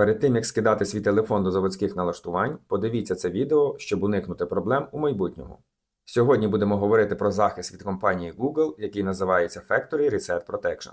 Перед тим як скидати свій телефон до заводських налаштувань, подивіться це відео, щоб уникнути проблем у майбутньому. Сьогодні будемо говорити про захист від компанії Google, який називається Factory Reset Protection.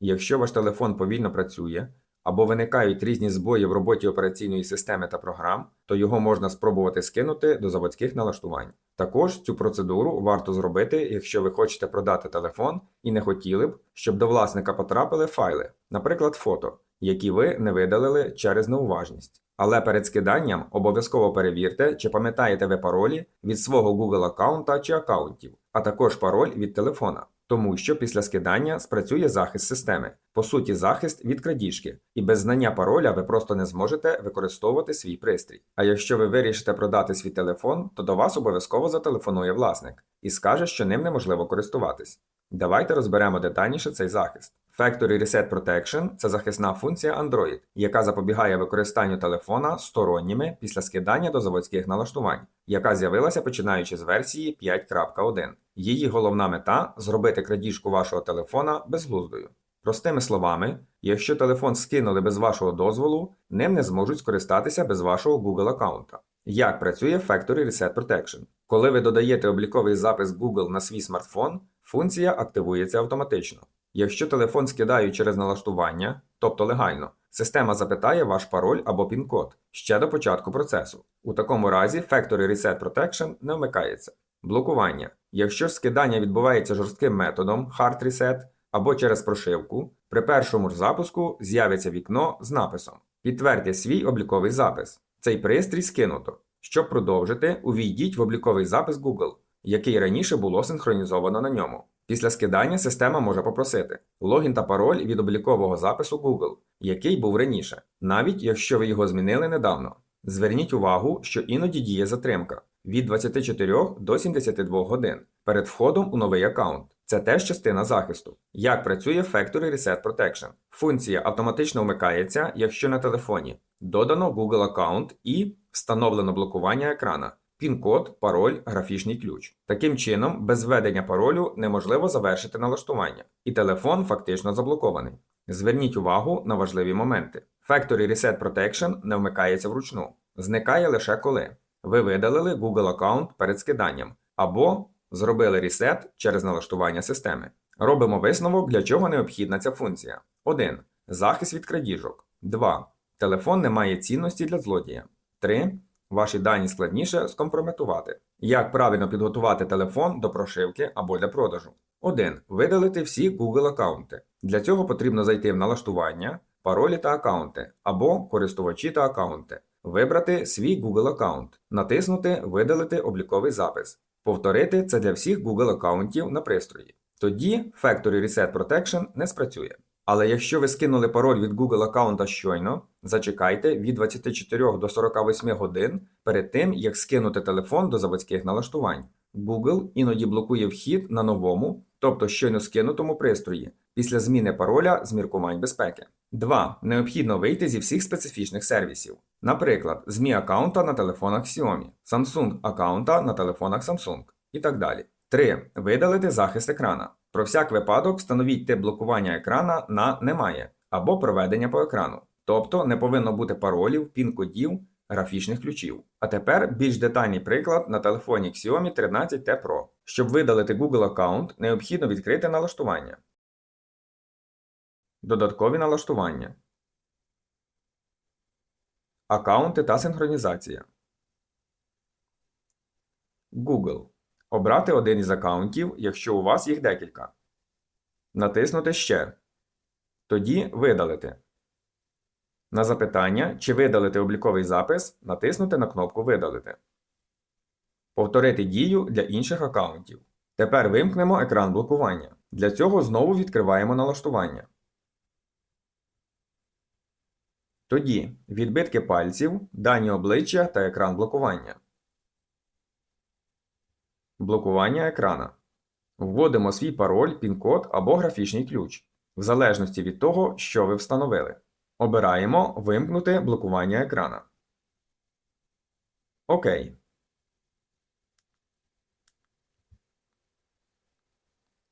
Якщо ваш телефон повільно працює або виникають різні збої в роботі операційної системи та програм, то його можна спробувати скинути до заводських налаштувань. Також цю процедуру варто зробити, якщо ви хочете продати телефон і не хотіли б, щоб до власника потрапили файли, наприклад, фото, які ви не видалили через неуважність. Але перед скиданням обов'язково перевірте, чи пам'ятаєте ви паролі від свого Google аккаунта чи аккаунтів, а також пароль від телефона. Тому що після скидання спрацює захист системи, по суті, захист від крадіжки, і без знання пароля ви просто не зможете використовувати свій пристрій. А якщо ви вирішите продати свій телефон, то до вас обов'язково зателефонує власник і скаже, що ним неможливо користуватись. Давайте розберемо детальніше цей захист. Factory Reset Protection це захисна функція Android, яка запобігає використанню телефона сторонніми після скидання до заводських налаштувань, яка з'явилася починаючи з версії 5.1. Її головна мета зробити крадіжку вашого телефона безглуздою. Простими словами, якщо телефон скинули без вашого дозволу, ним не зможуть скористатися без вашого Google аккаунта. Як працює Factory Reset Protection? Коли ви додаєте обліковий запис Google на свій смартфон, функція активується автоматично. Якщо телефон скидають через налаштування, тобто легально, система запитає ваш пароль або пін-код ще до початку процесу. У такому разі Factory Reset Protection не вмикається. Блокування. Якщо скидання відбувається жорстким методом Hard Reset або через прошивку, при першому ж запуску з'явиться вікно з написом Підтвердьте свій обліковий запис. Цей пристрій скинуто. Щоб продовжити, увійдіть в обліковий запис Google, який раніше було синхронізовано на ньому. Після скидання система може попросити логін та пароль від облікового запису Google, який був раніше, навіть якщо ви його змінили недавно. Зверніть увагу, що іноді діє затримка від 24 до 72 годин перед входом у новий аккаунт. Це теж частина захисту. Як працює Factory Reset Protection? Функція автоматично вмикається, якщо на телефоні додано Google аккаунт і встановлено блокування екрана. Пін-код, пароль, графічний ключ. Таким чином, без введення паролю неможливо завершити налаштування, і телефон фактично заблокований. Зверніть увагу на важливі моменти. Factory Reset Protection не вмикається вручну, зникає лише коли ви видалили Google аккаунт перед скиданням або зробили ресет через налаштування системи. Робимо висновок, для чого необхідна ця функція. 1. Захист від крадіжок. 2. Телефон не має цінності для злодія. 3. Ваші дані складніше скомпрометувати. Як правильно підготувати телефон до прошивки або для продажу? 1. Видалити всі Google аккаунти. Для цього потрібно зайти в налаштування, паролі та аккаунти або користувачі та аккаунти. Вибрати свій Google аккаунт, натиснути Видалити обліковий запис. Повторити це для всіх Google аккаунтів на пристрої. Тоді Factory Reset Protection не спрацює. Але якщо ви скинули пароль від Google аккаунта щойно, зачекайте від 24 до 48 годин перед тим, як скинути телефон до заводських налаштувань. Google іноді блокує вхід на новому, тобто щойно скинутому пристрої, після зміни пароля з міркувань безпеки. 2. Необхідно вийти зі всіх специфічних сервісів. Наприклад, ЗМІ аккаунта на телефонах Xiaomi, Samsung аккаунта на телефонах Samsung і так далі. 3. Видалити захист екрана. Про всяк випадок встановіть тип блокування екрана на немає або проведення по екрану. Тобто не повинно бути паролів, пін-кодів, графічних ключів. А тепер більш детальний приклад на телефоні Xiaomi 13T Pro. Щоб видалити Google аккаунт, необхідно відкрити налаштування. Додаткові налаштування. Аккаунти та синхронізація. Google. Обрати один із аккаунтів, якщо у вас їх декілька. Натиснути Ще. Тоді Видалити. На запитання, чи видалити обліковий запис, натиснути на кнопку Видалити. Повторити дію для інших аккаунтів. Тепер вимкнемо екран блокування. Для цього знову відкриваємо налаштування. Тоді відбитки пальців, дані обличчя та екран блокування. Блокування екрана. Вводимо свій пароль, пін-код або графічний ключ, в залежності від того, що ви встановили. Обираємо Вимкнути блокування екрана. ОК.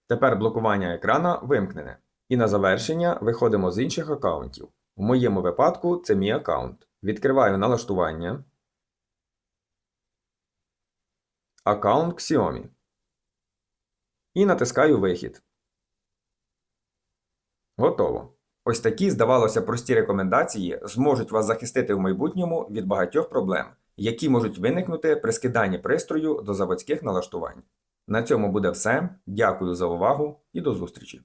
Тепер блокування екрана вимкнене. І на завершення виходимо з інших аккаунтів. В моєму випадку це мій аккаунт. Відкриваю налаштування. Аккаунт Xiaomi. І натискаю Вихід. Готово. Ось такі, здавалося, прості рекомендації зможуть вас захистити в майбутньому від багатьох проблем, які можуть виникнути при скиданні пристрою до заводських налаштувань. На цьому буде все. Дякую за увагу і до зустрічі!